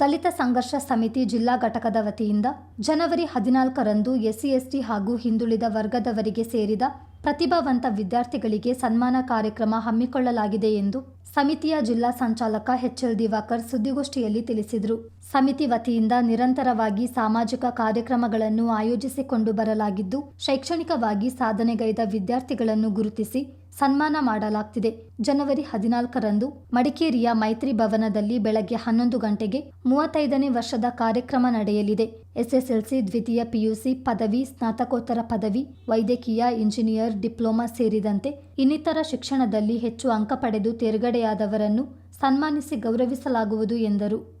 ದಲಿತ ಸಂಘರ್ಷ ಸಮಿತಿ ಜಿಲ್ಲಾ ಘಟಕದ ವತಿಯಿಂದ ಜನವರಿ ಹದಿನಾಲ್ಕರಂದು ಎಸ್ಸಿ, ಎಸ್ಟಿ ಹಾಗೂ ಹಿಂದುಳಿದ ವರ್ಗದವರಿಗೆ ಸೇರಿದ ಪ್ರತಿಭಾವಂತ ವಿದ್ಯಾರ್ಥಿಗಳಿಗೆ ಸನ್ಮಾನ ಕಾರ್ಯಕ್ರಮ ಹಮ್ಮಿಕೊಳ್ಳಲಾಗಿದೆ ಎಂದು ಸಮಿತಿಯ ಜಿಲ್ಲಾ ಸಂಚಾಲಕ ಎಚ್ಎಲ್ ದಿವಾಕರ್ ಸುದ್ದಿಗೋಷ್ಠಿಯಲ್ಲಿ ತಿಳಿಸಿದರು. ಸಮಿತಿ ವತಿಯಿಂದ ನಿರಂತರವಾಗಿ ಸಾಮಾಜಿಕ ಕಾರ್ಯಕ್ರಮಗಳನ್ನು ಆಯೋಜಿಸಿಕೊಂಡು ಬರಲಾಗಿದ್ದು, ಶೈಕ್ಷಣಿಕವಾಗಿ ಸಾಧನೆಗೈದ ವಿದ್ಯಾರ್ಥಿಗಳನ್ನು ಗುರುತಿಸಿ ಸನ್ಮಾನ ಮಾಡಲಾಗ್ತಿದೆ. ಜನವರಿ ಹದಿನಾಲ್ಕರಂದು ಮಡಿಕೇರಿಯ ಮೈತ್ರಿ ಭವನದಲ್ಲಿ ಬೆಳಗ್ಗೆ ಹನ್ನೊಂದು ಗಂಟೆಗೆ ಮೂವತ್ತೈದನೇ ವರ್ಷದ ಕಾರ್ಯಕ್ರಮ ನಡೆಯಲಿದೆ. ಎಸ್ಎಸ್ಎಲ್ಸಿ ದ್ವಿತೀಯ ಪಿಯುಸಿ ಪದವಿ, ಸ್ನಾತಕೋತ್ತರ ಪದವಿ, ವೈದ್ಯಕೀಯ, ಇಂಜಿನಿಯರ್, ಡಿಪ್ಲೊಮಾ ಸೇರಿದಂತೆ ಇನ್ನಿತರ ಶಿಕ್ಷಣದಲ್ಲಿ ಹೆಚ್ಚು ಅಂಕ ಪಡೆದು ತೇರ್ಗಡೆಯಾದವರನ್ನು ಸನ್ಮಾನಿಸಿ ಗೌರವಿಸಲಾಗುವುದು ಎಂದರು.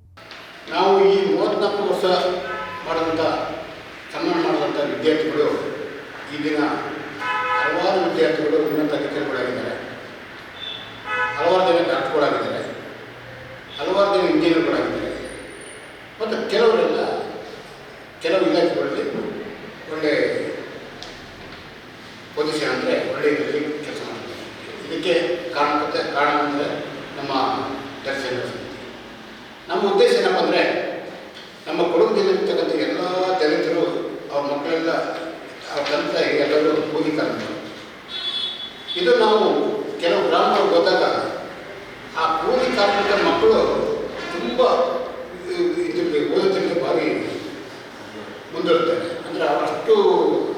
ನಾವು ಈ ಮೂವತ್ತ್ನಾಲ್ಕು ವರ್ಷ ಮಾಡಿದಂಥ ಸನ್ಮಾನ ಮಾಡಿದಂಥ ವಿದ್ಯಾರ್ಥಿಗಳು ಈ ದಿನ ಹಲವಾರು ವಿದ್ಯಾರ್ಥಿಗಳು ಉನ್ನತ ಅಧಿಕಾರಿಗಳಾಗಿದ್ದಾರೆ. ಹಲವಾರು ಜನ ಡಾಕ್ಟರ್ಗಳಾಗಿದ್ದಾರೆ. ಹಲವಾರು ಜನ ಇಂಜಿನಿಯರ್ಗಳಾಗಿದ್ದಾರೆ. ಮತ್ತು ಕೆಲವರೆಲ್ಲ ಕೆಲವು ಇಲಾಖೆಗಳಲ್ಲಿ ಒಳ್ಳೆ ಪೊಸಿಷನ್ ಅಂದರೆ ಒಳ್ಳೆಯ ಕೆಲಸ ಮಾಡ್ತಾರೆ ಇದಕ್ಕೆ ಕಾರಣ ಕಾರಣ ಅಂದರೆ ನಮ್ಮ ದರ್ಶನ ನಮ್ಮ ಉದ್ದೇಶ ಏನಪ್ಪ ಅಂದರೆ ನಮ್ಮ ಕೊಡಗು ಜಿಲ್ಲೆಯಲ್ಲಿರ್ತಕ್ಕಂಥ ಎಲ್ಲ ದಲಿತರು, ಅವ್ರ ಮಕ್ಕಳೆಲ್ಲ, ಅವ್ರ ತಂತ್ರ ಎಲ್ಲರೂ ಕಾರಣ ಇದು ನಾವು ಕೆಲವು ಗ್ರಾಮಗಳು ಹೋದಾಗ ಆ ಕೂಲಿ ಕಾರ್ಮಿಕರ ಮಕ್ಕಳು ತುಂಬ ಇದರಲ್ಲಿ ಓದೋದ್ರಲ್ಲಿ ಭಾರಿ ಮುಂದುವರಿತಾರೆ ಅಂದರೆ ಅವರಷ್ಟು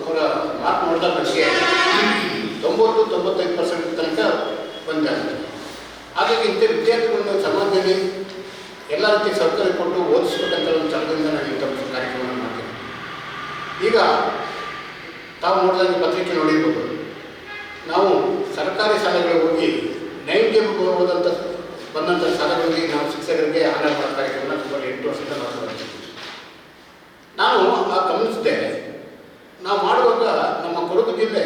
ಅವರ ಮಾರ್ಕ್ ನೋಡಿದ ಬಗ್ಗೆ ತೊಂಬತ್ತು, ತೊಂಬತ್ತೈದು ಪರ್ಸೆಂಟ್ ತನಕ ಬಂದಿದ್ದಾರೆ ಹಾಗಾಗಿ ಇಂಥ ವಿದ್ಯಾರ್ಥಿಗಳನ್ನು ಸಮಾಜದಲ್ಲಿ ಎಲ್ಲ ರೀತಿ ಸೌಕರ್ಯ ಕೊಟ್ಟು ಓದಿಸ್ಬೇಕಂತ ಒಂದು ಛಲದಿಂದ ನಾನು ಇಂಥ ಕಾರ್ಯಕ್ರಮವನ್ನು ಮಾಡ್ತೀನಿ. ಈಗ ತಾವು ನೋಡಿದಾಗ ಪತ್ರಿಕೆ ನೋಡಿರ್ಬೋದು. ನಾವು ಸರ್ಕಾರಿ ಶಾಲೆಗಳಿಗೆ ಹೋಗಿ ನೈನ್ಗೆ ಹೋದಂಥ ಬಂದಂಥ ಶಾಲೆಗಳಿಗೆ ನಾವು ಶಿಕ್ಷಕರಿಗೆ ಆನರ್ ಮಾಡೋ ಕಾರ್ಯಕ್ರಮ ಸುಮಾರು ಎಂಟು ವರ್ಷದಿಂದ ಮಾಡ್ತಾ ನಾನು ಆ ಗಮನಿಸಿದೆ, ನಾವು ಮಾಡುವಾಗ ನಮ್ಮ ಕೊಡಗು ಜಿಲ್ಲೆ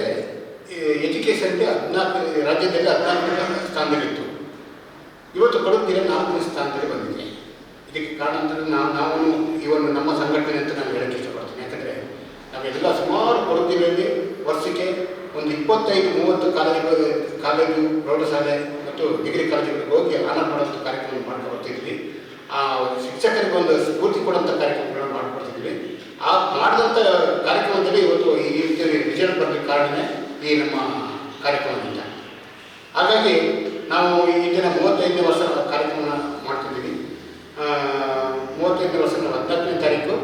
ಎಜುಕೇಷನ್ಗೆ ಹದಿನಾಲ್ಕು, ರಾಜ್ಯದಲ್ಲಿ ಹದಿನಾಲ್ಕನೇ ಸ್ಥಾನದಲ್ಲಿತ್ತು. ಇವತ್ತು ಕೊಡಗು ಜಿಲ್ಲೆ ನಾಲ್ಕನೇ ಸ್ಥಾನದಲ್ಲಿ ಬಂದಿದೆ. ಇದಕ್ಕೆ ಕಾರಣ ಅಂತಂದ್ರೆ ನಾವು ನಾವು ಇವನ್ನು ನಮ್ಮ ಸಂಘಟನೆ ಅಂತ ನಾನು ಹೇಳಕ್ಕೆ ಇಷ್ಟಪಡ್ತೀನಿ. ಯಾಕಂದರೆ ನಾವೆಲ್ಲ ಸುಮಾರು ಕೊಡಗು ಜಿಲ್ಲೆಯಲ್ಲಿ ವರ್ಷಕ್ಕೆ ಒಂದು ಇಪ್ಪತ್ತೈದು, ಮೂವತ್ತು ಕಾಲೇಜುಗಳು, ಕಾಲೇಜು, ಪ್ರೌಢಶಾಲೆ ಮತ್ತು ಡಿಗ್ರಿ ಕಾಲೇಜುಗಳಿಗೆ ಹೋಗಿ ಆನ ಮಾಡುವಂಥ ಕಾರ್ಯಕ್ರಮ ಮಾಡ್ಕೊಡ್ತಿದ್ವಿ ಆ ಶಿಕ್ಷಕರಿಗೆ ಒಂದು ಸ್ಫೂರ್ತಿ ಕೊಡುವಂಥ ಕಾರ್ಯಕ್ರಮಗಳನ್ನು ಮಾಡ್ಕೊಡ್ತಿದ್ವಿ. ಆ ಮಾಡಿದಂಥ ಕಾರ್ಯಕ್ರಮದಲ್ಲಿ ಇವತ್ತು ಈ ರೀತಿಯಲ್ಲಿ ವಿಜಯ ಬರಲಿಕ್ಕೆ ಕಾರಣವೇ ಈ ನಮ್ಮ ಕಾರ್ಯಕ್ರಮದಿಂದ. ಹಾಗಾಗಿ ನಾವು ಈ ದಿನ ಮೂವತ್ತೈದನೇ ವರ್ಷ ಕಾರ್ಯಕ್ರಮ ಮಾಡ್ತಿದ್ದೀವಿ. ಆ, ವರ್ಷದ ಹದಿನಾಲ್ಕನೇ ತಾರೀಕು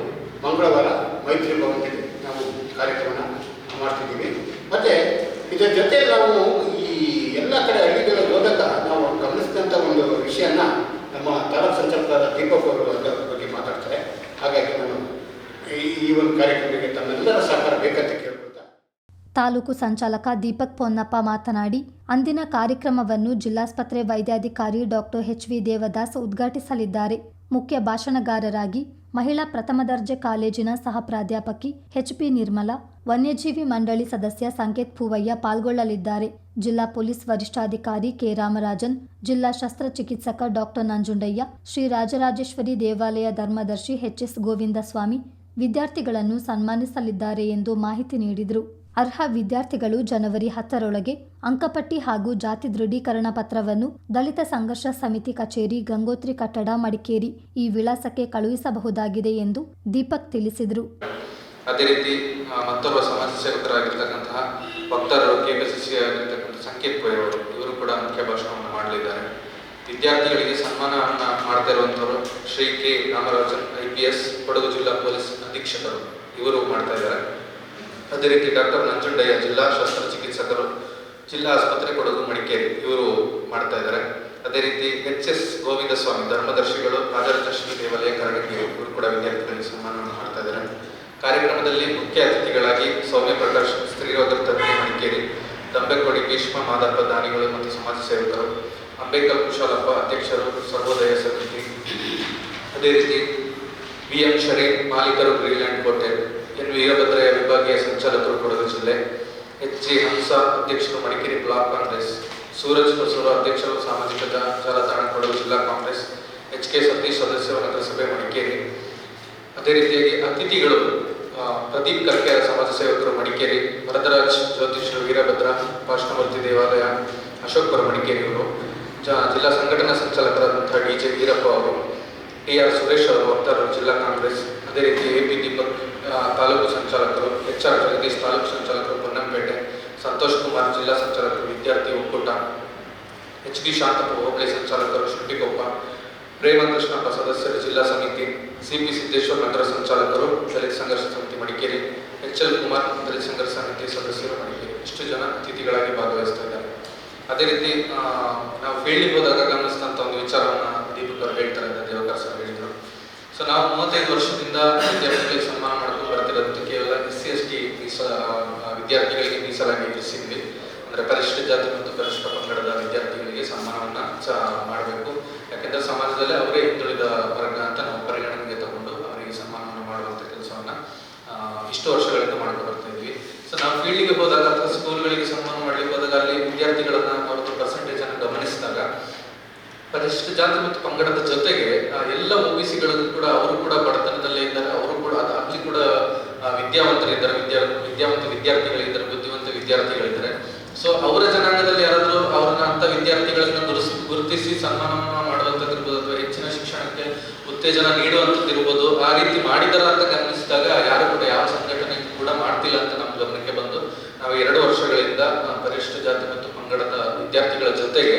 ಮಂಗಳವಾರ ಮೈತ್ರಿ ಭವನದಲ್ಲಿ ನಾವು ಕಾರ್ಯಕ್ರಮನ ಮಾಡ್ತಿದ್ದೀವಿ. ಮತ್ತು ಇದರ ಜೊತೆ ನಾವು ಈ ಎಲ್ಲ ಕಡೆ ಹಳ್ಳಿಗಳ ಹೋದಾಗ ನಾವು ಗಮನಿಸಿದಂಥ ಒಂದು ವಿಷಯನ ನಮ್ಮ ತಾಲೂಕು ಸಂಚಾಲಕರಾದ ದೀಪಕ್ ಅವರು ಅದರ ಬಗ್ಗೆ ಮಾತಾಡ್ತಾರೆ. ಹಾಗಾಗಿ ನಾನು ಈ ಒಂದು ಕಾರ್ಯಕ್ರಮಕ್ಕೆ ತಮ್ಮೆಲ್ಲರ ಸಹಕಾರ ಬೇಕಂತ ತಾಲೂಕು ಸಂಚಾಲಕ ದೀಪಕ್ ಪೊನ್ನಪ್ಪ ಮಾತನಾಡಿ, ಅಂದಿನ ಕಾರ್ಯಕ್ರಮವನ್ನು ಜಿಲ್ಲಾಸ್ಪತ್ರೆ ವೈದ್ಯಾಧಿಕಾರಿ ಡಾಕ್ಟರ್ ಎಚ್ ವಿ ದೇವದಾಸ್ ಉದ್ಘಾಟಿಸಲಿದ್ದಾರೆ. ಮುಖ್ಯ ಭಾಷಣಗಾರರಾಗಿ ಮಹಿಳಾ ಪ್ರಥಮ ದರ್ಜೆ ಕಾಲೇಜಿನ ಸಹ ಪ್ರಾಧ್ಯಾಪಕಿ ಎಚ್ ಪಿ ನಿರ್ಮಲಾ, ವನ್ಯಜೀವಿ ಮಂಡಳಿ ಸದಸ್ಯ ಸಂಕೇತ್ ಪೂವಯ್ಯ ಪಾಲ್ಗೊಳ್ಳಲಿದ್ದಾರೆ. ಜಿಲ್ಲಾ ಪೊಲೀಸ್ ವರಿಷ್ಠಾಧಿಕಾರಿ ಕೆ ರಾಮರಾಜನ್, ಜಿಲ್ಲಾ ಶಸ್ತ್ರಚಿಕಿತ್ಸಕ ಡಾಕ್ಟರ್ ನಂಜುಂಡಯ್ಯ, ಶ್ರೀ ರಾಜರಾಜೇಶ್ವರಿ ದೇವಾಲಯ ಧರ್ಮದರ್ಶಿ ಎಚ್ ಎಸ್ ಗೋವಿಂದಸ್ವಾಮಿ ವಿದ್ಯಾರ್ಥಿಗಳನ್ನು ಸನ್ಮಾನಿಸಲಿದ್ದಾರೆ ಎಂದು ಮಾಹಿತಿ ನೀಡಿದರು. ಅರ್ಹ ವಿದ್ಯಾರ್ಥಿಗಳು ಜನವರಿ ಹತ್ತರೊಳಗೆ ಅಂಕಪಟ್ಟಿ ಹಾಗೂ ಜಾತಿ ದೃಢೀಕರಣ ಪತ್ರವನ್ನು ದಲಿತ ಸಂಘರ್ಷ ಸಮಿತಿ ಕಚೇರಿ ಗಂಗೋತ್ರಿ ಕಟ್ಟಡ ಮಡಿಕೇರಿ ಈ ವಿಳಾಸಕ್ಕೆ ಕಳುಹಿಸಬಹುದಾಗಿದೆ ಎಂದು ದೀಪಕ್ ತಿಳಿಸಿದರು. ಅದೇ ರೀತಿ ಮತ್ತೊಬ್ಬ ಸಮಾಜ ಸೇವಕರಾಗಿರ್ತಕ್ಕಂತಹ ಭಕ್ತರು ಕೆ ಪಿ ಸಿ ಸಿ ಆಗಿರ್ತಕ್ಕಂಥ ಸಂಕೇತ್ ಪೈ ಅವರು ಇವರು ಕೂಡ ಮುಖ್ಯ ಭಾಷಣವನ್ನು ಮಾಡಲಿದ್ದಾರೆ. ವಿದ್ಯಾರ್ಥಿಗಳಿಗೆ ಸನ್ಮಾನವನ್ನು ಮಾಡ್ತಾ ಇರುವಂಥವರು Shri K. Ramarajan, I P S, Kodagu ಜಿಲ್ಲಾ ಪೊಲೀಸ್ ಅಧೀಕ್ಷಕರು. ಇವರು ಮಾಡ್ತಾ ಇದ್ದಾರೆ. ಅದೇ ರೀತಿ ಡಾಕ್ಟರ್ ನಂಜುಂಡಯ್ಯ ಜಿಲ್ಲಾ ಶಸ್ತ್ರಚಿಕಿತ್ಸಕರು ಜಿಲ್ಲಾ ಆಸ್ಪತ್ರೆ ಕೊಡಗು ಮಡಿಕೇರಿ ಇವರು ಮಾಡ್ತಾ ಇದ್ದಾರೆ. ಅದೇ ರೀತಿ ಎಚ್ ಎಸ್ ಗೋವಿಂದಸ್ವಾಮಿ ಧರ್ಮದರ್ಶಿಗಳು ರಾಜರಾಜೇಶ್ವರಿ ದೇವಾಲಯ ಕರಡಗಿ ಇವರು ಕೂಡ ವಿದ್ಯಾರ್ಥಿಗಳಿಗೆ ಸನ್ಮಾನವನ್ನು ಮಾಡ್ತಾ ಇದ್ದಾರೆ. ಕಾರ್ಯಕ್ರಮದಲ್ಲಿ ಮುಖ್ಯ ಅತಿಥಿಗಳಾಗಿ ಸೌಮ್ಯ ಪ್ರಕಾಶ್, ಸ್ತ್ರೀರೋಗ ತಜ್ಞೆ ಮಡಿಕೇರಿ ದಂಬೆಕೋಡಿ ಭೀಷ್ಮ, ಮಾದಪ್ಪ ದಾನಿಗಳು ಮತ್ತು ಸಮಾಜ ಸೇವಕರು ಅಂಬೇಕರ್ ಕುಶಾಲಪ್ಪ ಅಧ್ಯಕ್ಷರು, ಸರ್ವೋದಯ ಸಮಿತಿ. ಅದೇ ರೀತಿ ವಿ ಎಂ ಶರೀಫ್ ಮಾಲೀಕರು, ಗ್ರೀನ್ಲ್ಯಾಂಡ್ ಕೋಟೆ ಎನ್ ವೀರಭದ್ರಯ್ಯ ವಿಭಾಗೀಯ ಸಂಚಾಲಕರು ಕೊಡಗು ಜಿಲ್ಲೆ ಎಚ್ ಜಿ ಹಂಸ ಅಧ್ಯಕ್ಷರು ಮಡಿಕೇರಿ ಬ್ಲಾಕ್ ಕಾಂಗ್ರೆಸ್, ಸೂರಜ್ ಹೊಸೂರು ಅಧ್ಯಕ್ಷರು ಸಾಮಾಜಿಕ ಜಾಲತಾಣ ಕೊಡಗು ಜಿಲ್ಲಾ ಕಾಂಗ್ರೆಸ್ ಎಚ್ ಕೆ ಸತೀಶ್ ಸದಸ್ಯರು ನಗರಸಭೆ ಮಡಿಕೇರಿ. ಅದೇ ರೀತಿಯಾಗಿ ಅತಿಥಿಗಳು ಪ್ರದೀಪ್ ಕರ್ಕೆರ ಸಮಾಜ ಸೇವಕರು ಮಡಿಕೇರಿ, ವರದರಾಜ್ ಜ್ಯೋತಿಷ್ ವೀರಭದ್ರ ಭಾಷಣಮೂರ್ತಿ ದೇವಾಲಯ, ಅಶೋಕ್ ಪುರ ಮಡಿಕೇರಿ ಅವರು, ಜ, ಜಿಲ್ಲಾ ಸಂಘಟನಾ ಸಂಚಾಲಕರಾದಂತಹ ಡಿ ಜೆ ವೀರಪ್ಪ ಅವರು, ಟಿ ಆರ್ ಸುರೇಶ್ ಅವರು, ವಕ್ತಾರರು, ಜಿಲ್ಲಾ ಕಾಂಗ್ರೆಸ್ ಅದೇ ರೀತಿ ಎ ಪಿ ದೀಪಕ್ ತಾಲೂಕು ಸಂಚಾಲಕರು ಎಚ್ ಆರ್ ಜಗದೀಶ್ ತಾಲೂಕು ಸಂಚಾಲಕರು, ಪೊನ್ನಂಪೇಟೆ, ಸಂತೋಷ್ ಕುಮಾರ್ ಜಿಲ್ಲಾ ಸಂಚಾಲಕರು, ವಿದ್ಯಾರ್ಥಿ ಒಕ್ಕೂಟ, ಎಚ್ ಡಿ ಶಾಂತಪ್ಪ ಹೋಬಳಿ ಸಂಚಾಲಕರು ಶುಟ್ಟಿಗೊಪ್ಪ ಪ್ರೇಮಕೃಷ್ಣಪ್ಪ ಸದಸ್ಯರು, ಜಿಲ್ಲಾ ಸಮಿತಿ, ಸಿ ಪಿ ಸಿದ್ದೇಶ್ವರ ನಗರ ಸಂಚಾಲಕರು, ದಲಿತ ಸಂಘರ್ಷ ಸಮಿತಿ ಮಡಿಕೇರಿ, ಎಚ್ ಎಲ್ ಕುಮಾರ್ ದಲಿತ ಸಂಘರ್ಷ ಸಮಿತಿ ಸದಸ್ಯರು ಮಡಿಕೇರಿ. ಇಷ್ಟು ಜನ ಅತಿಥಿಗಳಾಗಿ ಭಾಗವಹಿಸ್ತಾ ಇದ್ದಾರೆ ಅದೇ ರೀತಿ ನಾವು ಫೀಲ್ಡಿಗೆ ಹೋದಾಗ ಗಮನಿಸಿದಂಥ ಒಂದು ವಿಚಾರವನ್ನು ದೀಪಕ್ ಅವರು ಹೇಳ್ತಾರೆ ಅಂತ ದೇವಕರ್ ಸರ್ ಹೇಳಿದರು ಸೊ ನಾವು ಮೂವತ್ತೈದು ವರ್ಷದಿಂದ ವಿದ್ಯಾರ್ಥಿಗಳಿಗೆ ಸನ್ಮಾನ ಮಾಡ್ಕೊಂಡು ಬರ್ತಿರೋದು ಕೇವಲ ಎಸ್ ಸಿ ಎಸ್ ಟಿ ವಿದ್ಯಾರ್ಥಿಗಳಿಗೆ ಮೀಸಲಾಗಿ ಇರಿಸಿದ್ವಿ ಅಂದರೆ ಪರಿಶಿಷ್ಟ ಜಾತಿ ಮತ್ತು ಪರಿಶಿಷ್ಟ ಪಂಗಡದ ವಿದ್ಯಾರ್ಥಿಗಳಿಗೆ ಸನ್ಮಾನವನ್ನು ಮಾಡಬೇಕು. ಯಾಕೆಂದರೆ ಸಮಾಜದಲ್ಲಿ ಅವರೇ ಹಿಂದುಳಿದ ವರ್ಗ ಅಂತ ನಾವು ಪರಿಗಣನೆಗೆ ತಗೊಂಡು ಅವರಿಗೆ ಸನ್ಮಾನವನ್ನು ಮಾಡುವಂಥ ಕೆಲಸವನ್ನು ಇಷ್ಟು ವರ್ಷಗಳಿಂದ ಮಾಡ್ಕೊಂಡು ಬರ್ತಾ ಇದ್ವಿ ಸೊ ನಾವು ಫೀಲ್ಡಿಗೆ ಹೋದಾಗ ಅಥವಾ ಸ್ಕೂಲ್ಗಳಿಗೆ ಸನ್ಮಾನ ಮಾಡಲಿಕ್ಕೆ ಹೋದಾಗ ಅಲ್ಲಿ ವಿದ್ಯಾರ್ಥಿಗಳನ್ನ ಅವ್ರದ್ದು ಪರ್ಸೆಂಟೇಜ್ ಅನ್ನು ಗಮನಿಸಿದಾಗ ಪರಿಶಿಷ್ಟ ಜಾತಿ ಮತ್ತು ಪಂಗಡದ ಜೊತೆಗೆ ಎಲ್ಲ ಓಬಿಸಿಗಳನ್ನು ಕೂಡ ಅವರು ಕೂಡ ಬಡತನದಲ್ಲೇ ಇದ್ದಾರೆ, ಅವರು ಕೂಡ ಅಲ್ಲಿ ಕೂಡ ವಿದ್ಯಾವಂತರಿದ್ದಾರೆ ವಿದ್ಯಾ, ವಿದ್ಯಾವಂತ ವಿದ್ಯಾರ್ಥಿಗಳಿದ್ದಾರೆ ಬುದ್ಧಿವಂತ ವಿದ್ಯಾರ್ಥಿಗಳಿದ್ದಾರೆ ಸೊ ಅವರ ಜನಾಂಗದಲ್ಲಿ ಯಾರಾದರೂ ಅವ್ರನ್ನ ಅಂತ ವಿದ್ಯಾರ್ಥಿಗಳನ್ನ ಗುರುಸಿ, ಗುರುತಿಸಿ ಸನ್ಮಾನ ಮಾಡುವಂಥದ್ದಿರ್ಬೋದು ಅಥವಾ ಹೆಚ್ಚಿನ ಶಿಕ್ಷಣಕ್ಕೆ ಉತ್ತೇಜನ ನೀಡುವಂಥದ್ದಿರ್ಬೋದು ಆ ರೀತಿ ಮಾಡಿದಾರ ಅಂತ ಗಮನಿಸಿದಾಗ ಯಾರು ಕೂಡ ಯಾವ ಸಂಘಟನೆ ಕೂಡ ಮಾಡ್ತಿಲ್ಲ ಅಂತ ನಮ್ಮ ಗಮನಕ್ಕೆ ಬಂದು, ನಾವು ಎರಡು ವರ್ಷಗಳಿಂದ ಪರಿಶಿಷ್ಟ ಜಾತಿ ಮತ್ತು ಪಂಗಡದ ವಿದ್ಯಾರ್ಥಿಗಳ ಜೊತೆಗೆ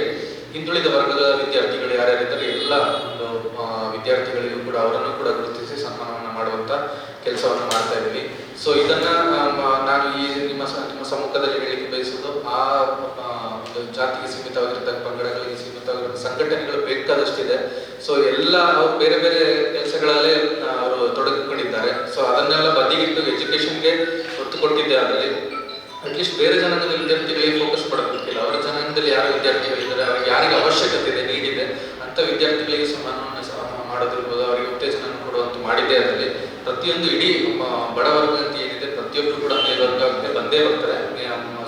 ಹಿಂದುಳಿದ ವರ್ಗದ ವಿದ್ಯಾರ್ಥಿಗಳು ಯಾರ್ಯಾರಿದ್ದಾರೆ, ಎಲ್ಲ ಒಂದು ವಿದ್ಯಾರ್ಥಿಗಳಿಗೂ ಕೂಡ ಅವರನ್ನು ಕೂಡ ಗುರುತಿಸಿ ಸನ್ಮಾನವನ್ನು ಮಾಡುವಂತ ಕೆಲಸವನ್ನು ಮಾಡ್ತಾ ಇದ್ದೀವಿ. ಸೊ ಇದನ್ನ ನಾನು ಈ ನಿಮ್ಮ ನಿಮ್ಮ ಸಮ್ಮುಖದಲ್ಲಿ ಹೇಳಲಿಕ್ಕೆ ಬಯಸುವುದು, ಆ ಒಂದು ಜಾತಿಗೆ ಸೀಮಿತವಾಗಿರ್ತಕ್ಕ ಪಂಗಡಗಳಿಗೆ ಸೀಮಿತವಾಗಿರೋ ಸಂಘಟನೆಗಳು ಬೇಕಾದಷ್ಟಿದೆ. ಸೊ ಎಲ್ಲ, ಅವರು ಬೇರೆ ಬೇರೆ ಕೆಲಸಗಳಲ್ಲೇ ಅವರು ತೊಡಗಿಕೊಂಡಿದ್ದಾರೆ. ಸೊ ಅದನ್ನೆಲ್ಲ ಬದಿಗಿಟ್ಟು ಎಜುಕೇಶನ್ಗೆ ಒತ್ತು ಕೊಟ್ಟಿದ್ದೆ ಅದರಲ್ಲಿ. ಅಟ್ಲೀಸ್ಟ್ ಬೇರೆ ಜನದ ವಿದ್ಯಾರ್ಥಿಗಳಿಗೆ ಫೋಕಸ್ ಮಾಡಬೇಕಿಲ್ಲ ಅವರ ಜನದಲ್ಲಿ ಯಾರು ವಿದ್ಯಾರ್ಥಿಗಳಿದ್ದಾರೆ, ಅವ್ರಿಗೆ ಯಾರಿಗೆ ಅವಶ್ಯಕತೆ ಇದೆ ನೀಡಿದೆ, ಅಂತ ವಿದ್ಯಾರ್ಥಿಗಳಿಗೆ ಸಮಾನವನ್ನು ಸಹ ಮಾಡೋದಿರ್ಬೋದು, ಅವರಿಗೆ ಉತ್ತೇಜನ ಕೊಡುವಂತ ಮಾಡಿದ್ದೆ ಅದರಲ್ಲಿ. ಪ್ರತಿಯೊಂದು ಇಡೀ ಬಡ ಬಡವರ್ಗ ಅಂತ ಏನಿದೆ ಪ್ರತಿಯೊಬ್ಬರು ಕೂಡ ಮೇಲ್ವರ್ಗಕ್ಕೆ ಬಂದೇ ಬರ್ತಾರೆ.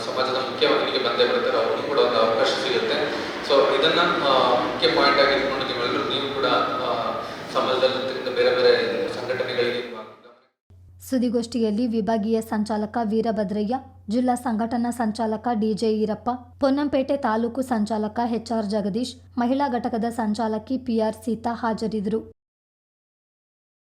ಸಮಾಜದ ಮುಖ್ಯವಾಹಿನಿಗೆ ಬಂದೇ ಬರ್ತಾರೆ. ಅವ್ರಿಗೂ ಕೂಡ ಒಂದು ಅವಕಾಶ ಸಿಗುತ್ತೆ. ಸೊ ಇದನ್ನ ಮುಖ್ಯ ಪಾಯಿಂಟ್ ಆಗಿ ಇಟ್ಕೊಂಡು ನೀವೆಲ್ಲರೂ ನೀವು ಕೂಡ ಸಮಾಜದಲ್ಲಿ ಬೇರೆ ಬೇರೆ ಸಂಘಟನೆಗಳಿಗೆ ಸುದ್ದಿಗೋಷ್ಠಿಯಲ್ಲಿ ವಿಭಾಗೀಯ ಸಂಚಾಲಕ ವೀರಭದ್ರಯ್ಯ, ಜಿಲ್ಲಾ ಸಂಘಟನಾ ಸಂಚಾಲಕ ಡಿಜೆ ಈರಪ್ಪ, ಪೊನ್ನಂಪೇಟೆ ತಾಲೂಕು ಸಂಚಾಲಕ ಎಚ್ಆರ್ ಜಗದೀಶ್, ಮಹಿಳಾ ಘಟಕದ ಸಂಚಾಲಕಿ ಪಿಆರ್ ಸೀತಾ ಹಾಜರಿದ್ದರು.